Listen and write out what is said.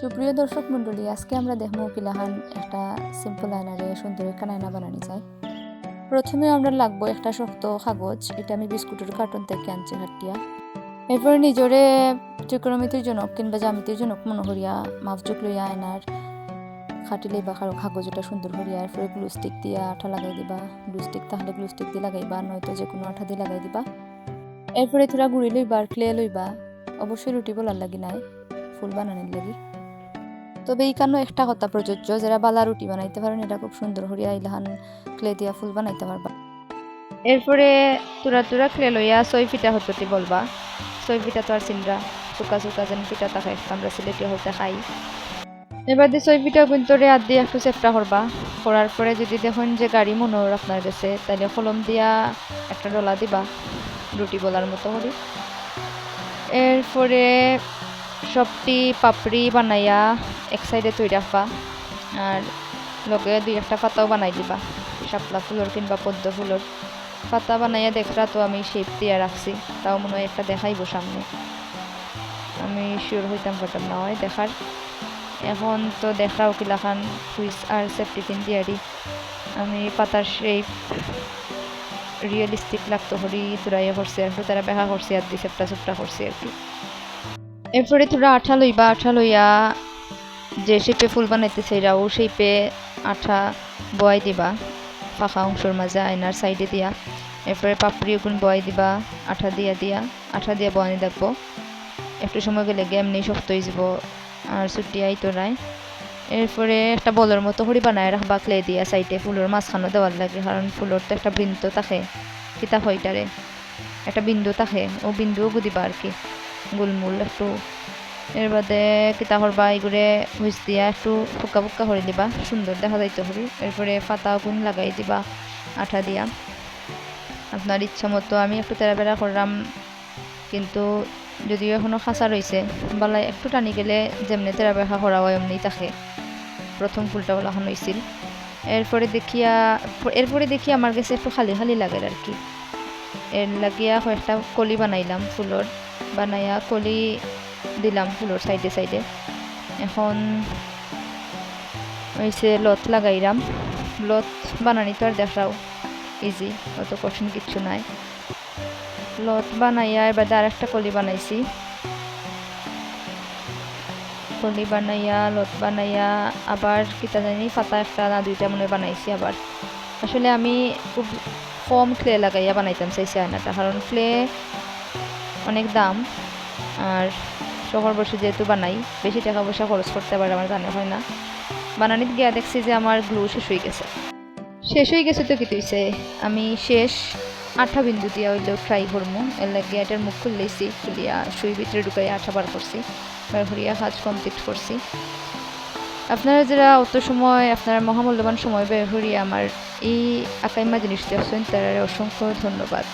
সুপ্রিয় দর্শক মণ্ডলী, আজকে আমরা দেখব কিলাহান একটা সিম্পল আয়নারে সুন্দর একটা আয়না বানানি যায়। প্রথমে আমরা লাগবো একটা শক্ত কাগজ, এটা আমি বিস্কুটের কার্টন থেকে আনছি হাটিয়া এরপরে নিজরে ত্রিকোণমিতির জনক কিংবা জামিতির জনক মনে করিয়া মাপচুক লইয়া আয়নার খাটিলে বা কারও কাগজটা সুন্দর করিয়া, এরপরে গ্লু স্টিক দিয়া আঠা লাগাই দিবা। গ্লু স্টিক তাহলে গ্লু স্টিক দিয়ে লাগাইবা, নয়তো যে কোনো আঠা দিয়ে লাগাই দিবা। এরপরে তোরা গুড়ি লইবা, আর ক্লে লইবা। অবশ্যই রুটি বলার লাগি নাই, ফুল বানানোর লাগি। তবে এইখানেও একটা কথা প্রযোজ্য। যারা বালা রুটি বানাইতে পারেন এটা খুব সুন্দর। হরিয়া, ইলাহান ক্লে দিয়া ফুল বানাইতে পারবা। এরপরে তুরা তুরা ক্লে লইয়া ছয় ফিটা হততি বলবা। ছয় ফিটা তো আর চিনরা। চুকা চুকা যেন ফিটা তাকে আমরা সিলেটি হতে খাই। এবার দিয়ে ছয় ফিটা কিন্তু হাত দিয়ে একটু চেষ্টা করবা। করার পরে যদি দেখুন যে গাড়ি মনোর আপনার কাছে তাহলে কলম দিয়া একটা ডলা দিবা। রুটি বলার মতো করি। এরপরে সবটি পাপড়ি বানাইয়া এক সাইডে তৈরি রাখবা আর লগে দুই একটা পাতাও বানাই দিবা। শাপলা ফুলের কিংবা পদ্ম ফুলের পাতা বানাইয়া দেখরা তো আমি শেপ দিয়ে রাখছি তাও মনে হয় একটা দেখাইব সামনে। আমি শিওর হইতাম পারতাম না হয় দেখার এখন তো দেখাও কিলাখান সুইচ আর সেফটি পিন দিয়ারি আমি পাতার শেপ রিয়েলিস্টিক লাগতো হরি তুরাইয়া করছি আর তারা দেখা করছি আর দি সেপটা সেপটা করছি আর কি। এরপরে তোরা আঠা লইবা, আঠা লইয়া যে শেপে ফুল বানাইতে চাইরা ও শেপে আঠা বয়াই দিবা, ফাঁকা অংশের মাঝে আয়নার সাইডে দিয়া। এরপরে পাপড়ি ওগুন বয়াই দিবা, আঠা দিয়া দিয়া, আঠা দিয়া বয়ানি দেখব। একটু সময় গেলে গিয়ে এমনি শক্ত হয়ে যাব, আর ছুটি আইতো নাই এরপরে একটা বলের মতো করে বানায় রাখবা ক্লে দিয়া সাইডে, ফুলের মাঝখানো দেওয়ার লাগে, কারণ ফুলের তো একটা বৃন্ত থাকে কিতা হইটারে একটা বিন্দু থাকে, ও বিন্দুও বুঝিবা আর কি। গোলমূল একটু। এর বাদে কিতা করবা এগুলো হুইস দিয়া একটু ফুকা ফুকা করে দিবা, সুন্দর দেখা যাইতে হবে এরপরে পাতা গুণ লাগাই দিবা, আঠা দিয়া। আপনার ইচ্ছা মতো আমি একটু তেরা বেড়া করলাম, কিন্তু যদিও এখনও খাঁচা রয়েছে বালা একটু টানি গেলে যেমনি তেরা বেড়া করা হয় এমনি থাকে। প্রথম ফুলটা বলা এখন হয়েছিল এরপরে দেখিয়া, এরপরে দেখি আমার কাছে একটু খালি খালি লাগে আর কি। এর লাগিয়া কয়েকটা কলি বানাইলাম ফুলর। বানাইয়া কলি দিলাম ফুলোর সাইডে সাইডে এখন হয়েছে লত লাগাইলাম লত বানানি তো আর দেখাও। ইজি অত কঠিন কিচ্ছু নাই। লত বানাইয়া এবার আর একটা কলি বানাইছি। কলি বানাইয়া, লত বানাইয়া আবার কিতা জানি পাতা একটা না দুইটা মনে বানাইছি আবার আসলে আমি খুব কম ক্লে লাগাইয়া বানাইতাম চাইছি আয়নাটা কারণ ক্লে অনেক দাম। আর শহর বসে যেহেতু বানাই, বেশি টাকা পয়সা খরচ করতে পারে আমার জানে হয় না? বানানিত গিয়া দেখছি যে আমার গ্লু শেষ হয়ে গেছে। শেষ হয়ে গেছে তো কি তুইছে? আমি শেষ আঠা বিন্দু দিয়া হইলেও ট্রাই করব এর লাগে এটার মুখ খুললেছি, খুলিয়া সুই ভিতরে ঢুকাই আঠা বার করছি। বার করিয়া কাজ কমপ্লিট করছি। আপনারা যারা অত সময়, আপনার মহামূল্যবান সময় বের করিয়া আমার এই আকাইমা জিনিসটি আসছেন তারা অসংখ্য ধন্যবাদ।